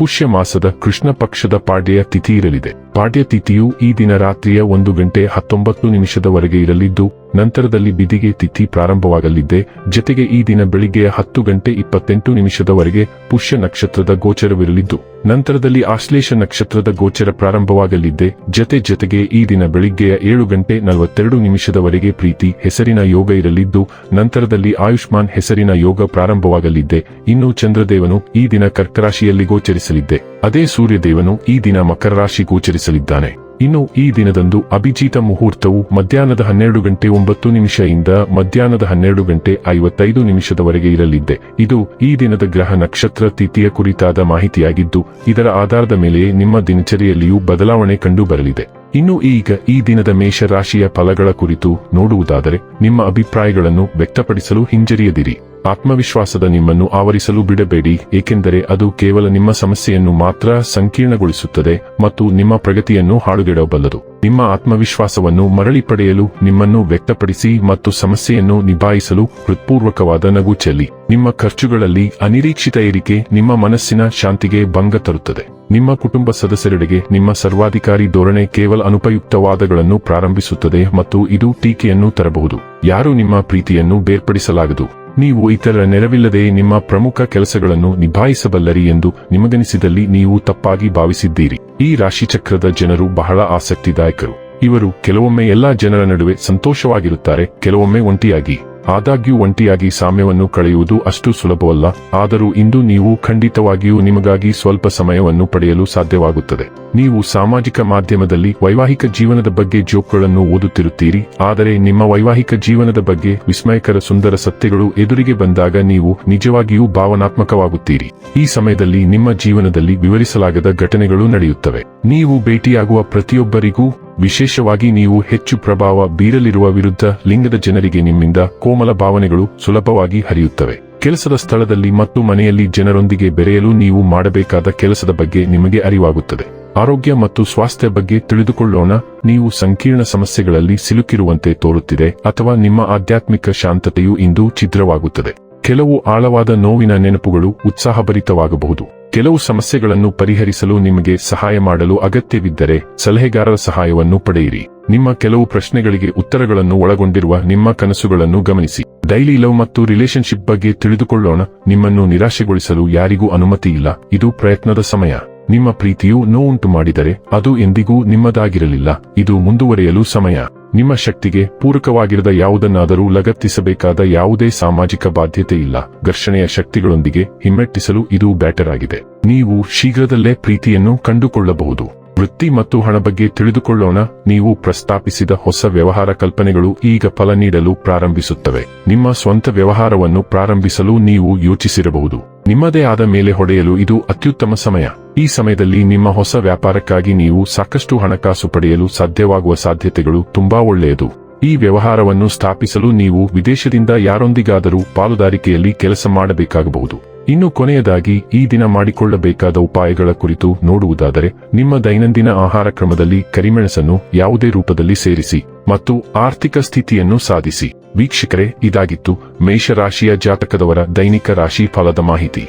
ಪುಷ್ಯ ಮಾಸದ ಕೃಷ್ಣ ಪಕ್ಷದ ಪಾಡ್ಯ ತಿಥಿ ಇರಲಿದೆ. ಪಾಡ್ಯ ತಿಥಿಯು ಈ ದಿನ ರಾತ್ರಿಯ ಒಂದು ಗಂಟೆ ಹತ್ತೊಂಬತ್ತು ನಿಮಿಷದವರೆಗೆ ಇರಲಿದ್ದು, ನಂತರದಲ್ಲಿ ಬಿದಿಗೆ ತಿಥಿ ಪ್ರಾರಂಭವಾಗಲಿದೆ. ಜತೆಗೆ ಈ ದಿನ ಬೆಳಿಗ್ಗೆಯ ಹತ್ತು ಗಂಟೆ ಇಪ್ಪತ್ತೆಂಟು ನಿಮಿಷದವರೆಗೆ ಪುಷ್ಯ ನಕ್ಷತ್ರದ ಗೋಚರವಿರಲಿದ್ದು, ನಂತರದಲ್ಲಿ ಆಶ್ಲೇಷ ನಕ್ಷತ್ರದ ಗೋಚರ ಪ್ರಾರಂಭವಾಗಲಿದೆ. ಜತೆ ಜತೆಗೆ ಈ ದಿನ ಬೆಳಿಗ್ಗೆಯ ಏಳು ಗಂಟೆ ನಲವತ್ತೆರಡು ನಿಮಿಷದವರೆಗೆ ಪ್ರೀತಿ, ಹೆಸರಿನ ಯೋಗ ಇರಲಿದ್ದು, ನಂತರದಲ್ಲಿ ಆಯುಷ್ಮಾನ್ ಹೆಸರಿನ ಯೋಗ ಪ್ರಾರಂಭವಾಗಲಿದೆ. ಇನ್ನು ಚಂದ್ರದೇವನು ಈ ದಿನ ಕರ್ಕರಾಶಿಯಲ್ಲಿ ಗೋಚರಿಸಲಿದ್ದೆ ಅದೇ ಸೂರ್ಯದೇವನು ಈ ದಿನ ಮಕರ ರಾಶಿ ಗೋಚರಿಸಲಿದ್ದಾನೆ. ಇನ್ನು ಈ ದಿನದಂದು ಅಭಿಜಿತ ಮುಹೂರ್ತವು ಮಧ್ಯಾಹ್ನದ ಹನ್ನೆರಡು ಗಂಟೆ ಒಂಬತ್ತು ನಿಮಿಷದಿಂದ ಮಧ್ಯಾಹ್ನದ ಹನ್ನೆರಡು ಗಂಟೆ ಐವತ್ತೈದು ನಿಮಿಷದವರೆಗೆ ಇರಲಿದ್ದೆ. ಇದು ಈ ದಿನದ ಗ್ರಹ ನಕ್ಷತ್ರ ತಿಥಿಯ ಕುರಿತಾದ ಮಾಹಿತಿಯಾಗಿದ್ದು, ಇದರ ಆಧಾರದ ಮೇಲೆ ನಿಮ್ಮ ದಿನಚರಿಯಲ್ಲಿಯೂ ಬದಲಾವಣೆ ಕಂಡು ಬರಲಿದೆ ಇನ್ನು ಈಗ ಈ ದಿನದ ಮೇಷ ರಾಶಿಯ ಫಲಗಳ ಕುರಿತು ನೋಡುವುದಾದರೆ, ನಿಮ್ಮ ಅಭಿಪ್ರಾಯಗಳನ್ನು ವ್ಯಕ್ತಪಡಿಸಲು ಹಿಂಜರಿಯದಿರಿ. ಆತ್ಮವಿಶ್ವಾಸದ ನಿಮ್ಮನ್ನು ಆವರಿಸಲು ಬಿಡಬೇಡಿ, ಏಕೆಂದರೆ ಅದು ಕೇವಲ ನಿಮ್ಮ ಸಮಸ್ಯೆಯನ್ನು ಮಾತ್ರ ಸಂಕೀರ್ಣಗೊಳಿಸುತ್ತದೆ ಮತ್ತು ನಿಮ್ಮ ಪ್ರಗತಿಯನ್ನು ಹಾಳುಗೆಡಬಲ್ಲದು ನಿಮ್ಮ ಆತ್ಮವಿಶ್ವಾಸವನ್ನು ಮರಳಿ ಪಡೆಯಲು ನಿಮ್ಮನ್ನು ವ್ಯಕ್ತಪಡಿಸಿ ಮತ್ತು ಸಮಸ್ಯೆಯನ್ನು ನಿಭಾಯಿಸಲು ಹೃತ್ಪೂರ್ವಕವಾದ ನಗು ಚೆಲ್ಲಿ. ನಿಮ್ಮ ಖರ್ಚುಗಳಲ್ಲಿ ಅನಿರೀಕ್ಷಿತ ಏರಿಕೆ ನಿಮ್ಮ ಮನಸ್ಸಿನ ಶಾಂತಿಗೆ ಭಂಗ ತರುತ್ತದೆ. ನಿಮ್ಮ ಕುಟುಂಬ ಸದಸ್ಯರೆಡೆಗೆ ನಿಮ್ಮ ಸರ್ವಾಧಿಕಾರಿ ಧೋರಣೆ ಕೇವಲ ಅನುಪಯುಕ್ತವಾದಗಳನ್ನು ಪ್ರಾರಂಭಿಸುತ್ತದೆ ಮತ್ತು ಇದು ಟೀಕೆಯನ್ನು ತರಬಹುದು. ಯಾರು ನಿಮ್ಮ ಪ್ರೀತಿಯನ್ನು ಬೇರ್ಪಡಿಸಲಾಗದು? ನೀವು ಇತರ ನೆರವಿಲ್ಲದೆ ನಿಮ್ಮ ಪ್ರಮುಖ ಕೆಲಸಗಳನ್ನು ನಿಭಾಯಿಸಬಲ್ಲರಿ ಎಂದು ನಿಮಗನಿಸಿದಲ್ಲಿ ನೀವು ತಪ್ಪಾಗಿ ಭಾವಿಸಿದ್ದೀರಿ. ಈ ರಾಶಿಚಕ್ರದ ಜನರು ಬಹಳ ಆಸಕ್ತಿದಾಯಕರು. ಇವರು ಕೆಲವೊಮ್ಮೆ ಎಲ್ಲಾ ಜನರ ನಡುವೆ ಸಂತೋಷವಾಗಿರುತ್ತಾರೆ, ಕೆಲವೊಮ್ಮೆ ಒಂಟಿಯಾಗಿ. ಆದಾಗ್ಯೂ ಒಂಟಿಯಾಗಿ ಸಾಮ್ಯವನ್ನು ಕಳೆಯುವುದು ಅಷ್ಟು ಸುಲಭವಲ್ಲ, ಆದರೂ ಇಂದು ನೀವು ಖಂಡಿತವಾಗಿಯೂ ನಿಮಗಾಗಿ ಸ್ವಲ್ಪ ಸಮಯವನ್ನು ಪಡೆಯಲು ಸಾಧ್ಯವಾಗುತ್ತದೆ. ನೀವು ಸಾಮಾಜಿಕ ಮಾಧ್ಯಮದಲ್ಲಿ ವೈವಾಹಿಕ ಜೀವನದ ಬಗ್ಗೆ ಜೋಕ್ಗಳನ್ನು ಓದುತ್ತಿರುತ್ತೀರಿ, ಆದರೆ ನಿಮ್ಮ ವೈವಾಹಿಕ ಜೀವನದ ಬಗ್ಗೆ ವಿಸ್ಮಯಕರ ಸುಂದರ ಸತ್ಯಗಳು ಎದುರಿಗೆ ಬಂದಾಗ ನೀವು ನಿಜವಾಗಿಯೂ ಭಾವನಾತ್ಮಕವಾಗುತ್ತೀರಿ. ಈ ಸಮಯದಲ್ಲಿ ನಿಮ್ಮ ಜೀವನದಲ್ಲಿ ವಿವರಿಸಲಾಗದ ಘಟನೆಗಳು ನಡೆಯುತ್ತವೆ. ನೀವು ಭೇಟಿಯಾಗುವ ಪ್ರತಿಯೊಬ್ಬರಿಗೂ ವಿಶೇಷವಾಗಿ ನೀವು ಹೆಚ್ಚು ಪ್ರಭಾವ ಬೀರಲಿರುವ ವಿರುದ್ಧ ಲಿಂಗದ ಜನರಿಗೆ ನಿಮ್ಮಿಂದ ಕೋಮಲ ಭಾವನೆಗಳು ಸುಲಭವಾಗಿ ಹರಿಯುತ್ತವೆ. ಕೆಲಸದ ಸ್ಥಳದಲ್ಲಿ ಮತ್ತು ಮನೆಯಲ್ಲಿ ಜನರೊಂದಿಗೆ ಬೆರೆಯಲು ನೀವು ಮಾಡಬೇಕಾದ ಕೆಲಸದ ಬಗ್ಗೆ ನಿಮಗೆ ಅರಿವಾಗುತ್ತದೆ. ಆರೋಗ್ಯ ಮತ್ತು ಸ್ವಾಸ್ಥ್ಯ ಬಗ್ಗೆ ತಿಳಿದುಕೊಳ್ಳೋಣ. ನೀವು ಸಂಕೀರ್ಣ ಸಮಸ್ಯೆಗಳಲ್ಲಿ ಸಿಲುಕಿರುವಂತೆ ತೋರುತ್ತಿದೆ ಅಥವಾ ನಿಮ್ಮ ಆಧ್ಯಾತ್ಮಿಕ ಶಾಂತತೆಯು ಇಂದು ಛಿದ್ರವಾಗುತ್ತದೆ. ಕೆಲವು ಆಳವಾದ ನೋವಿನ ನೆನಪುಗಳು ಉತ್ಸಾಹಭರಿತವಾಗಬಹುದು. ಕೆಲವು ಸಮಸ್ಯೆಗಳನ್ನು ಪರಿಹರಿಸಲು ನಿಮಗೆ ಸಹಾಯ ಮಾಡಲು ಅಗತ್ಯವಿದ್ದರೆ ಸಲಹೆಗಾರರ ಸಹಾಯವನ್ನು ಪಡೆಯಿರಿ. ನಿಮ್ಮ ಕೆಲವು ಪ್ರಶ್ನೆಗಳಿಗೆ ಉತ್ತರಗಳನ್ನು ಒಳಗೊಂಡಿರುವ ನಿಮ್ಮ ಕನಸುಗಳನ್ನು ಗಮನಿಸಿ. ಡೈಲಿ ಲವ್ ಮತ್ತು ರಿಲೇಶನ್ಶಿಪ್ ಬಗ್ಗೆ ತಿಳಿದುಕೊಳ್ಳೋಣ. ನಿಮ್ಮನ್ನು ನಿರಾಶೆಗೊಳಿಸಲು ಯಾರಿಗೂ ಅನುಮತಿ ಇಲ್ಲ. ಇದು ಪ್ರಯತ್ನದ ಸಮಯ. ನಿಮ್ಮ ಪ್ರೀತಿಯು ನೋವುಂಟು ಮಾಡಿದರೆ ಅದು ಎಂದಿಗೂ ನಿಮ್ಮದಾಗಿರಲಿಲ್ಲ. ಇದು ಮುಂದುವರೆಯಲು ಸಮಯ. ನಿಮ್ಮ ಶಕ್ತಿಗೆ ಪೂರಕವಾಗಿರದ ಯಾವುದನ್ನಾದರೂ ಲಗತ್ತಿಸಬೇಕಾದ ಯಾವುದೇ ಸಾಮಾಜಿಕ ಬಾಧ್ಯತೆ ಇಲ್ಲ. ಘರ್ಷಣೆಯ ಶಕ್ತಿಗಳೊಂದಿಗೆ ಹಿಮ್ಮೆಟ್ಟಿಸಲು ಇದು ಬ್ಯಾಟರ್ ಆಗಿದೆ. ನೀವು ಶೀಘ್ರದಲ್ಲೇ ಪ್ರೀತಿಯನ್ನು ಕಂಡುಕೊಳ್ಳಬಹುದು. ವೃತ್ತಿ ಮತ್ತು ಹಣ ಬಗ್ಗೆ ತಿಳಿದುಕೊಳ್ಳೋಣ. ನೀವು ಪ್ರಸ್ತಾಪಿಸಿದ ಹೊಸ ವ್ಯವಹಾರ ಕಲ್ಪನೆಗಳು ಈಗ ಫಲ ನೀಡಲು ಪ್ರಾರಂಭಿಸುತ್ತವೆ. ನಿಮ್ಮ ಸ್ವಂತ ವ್ಯವಹಾರವನ್ನು ಪ್ರಾರಂಭಿಸಲು ನೀವು ಯೋಚಿಸಿರಬಹುದು. ನಿಮ್ಮದೇ ಆದ ಮೇಲೆ ಹೊಡೆಯಲು ಇದು ಅತ್ಯುತ್ತಮ ಸಮಯ. ಈ ಸಮಯದಲ್ಲಿ ನಿಮ್ಮ ಹೊಸ ವ್ಯಾಪಾರಕ್ಕಾಗಿ ನೀವು ಸಾಕಷ್ಟು ಹಣಕಾಸು ಪಡೆಯಲು ಸಾಧ್ಯವಾಗುವ ಸಾಧ್ಯತೆಗಳು ತುಂಬಾ ಒಳ್ಳೆಯದು. ಈ ವ್ಯವಹಾರವನ್ನು ಸ್ಥಾಪಿಸಲು ನೀವು ವಿದೇಶದಿಂದ ಯಾರೊಂದಿಗಾದರೂ ಪಾಲುದಾರಿಕೆಯಲ್ಲಿ ಕೆಲಸ ಮಾಡಬೇಕಾಗಬಹುದು. ಇನ್ನು ಕೊನೆಯದಾಗಿ, ಈ ದಿನ ಮಾಡಿಕೊಳ್ಳಬೇಕಾದ ಉಪಾಯಗಳ ಕುರಿತು ನೋಡುವುದಾದರೆ, ನಿಮ್ಮ ದೈನಂದಿನ ಆಹಾರ ಕ್ರಮದಲ್ಲಿ ಕರಿಮೆಣಸನ್ನು ಯಾವುದೇ ರೂಪದಲ್ಲಿ ಸೇರಿಸಿ ಮತ್ತು ಆರ್ಥಿಕ ಸ್ಥಿತಿಯನ್ನು ಸಾಧಿಸಿ. ವೀಕ್ಷಕರೇ, ಇದಾಗಿತ್ತು ಮೇಷರಾಶಿಯ ಜಾತಕದವರ ದೈನಿಕ ರಾಶಿ ಫಲದ ಮಾಹಿತಿ.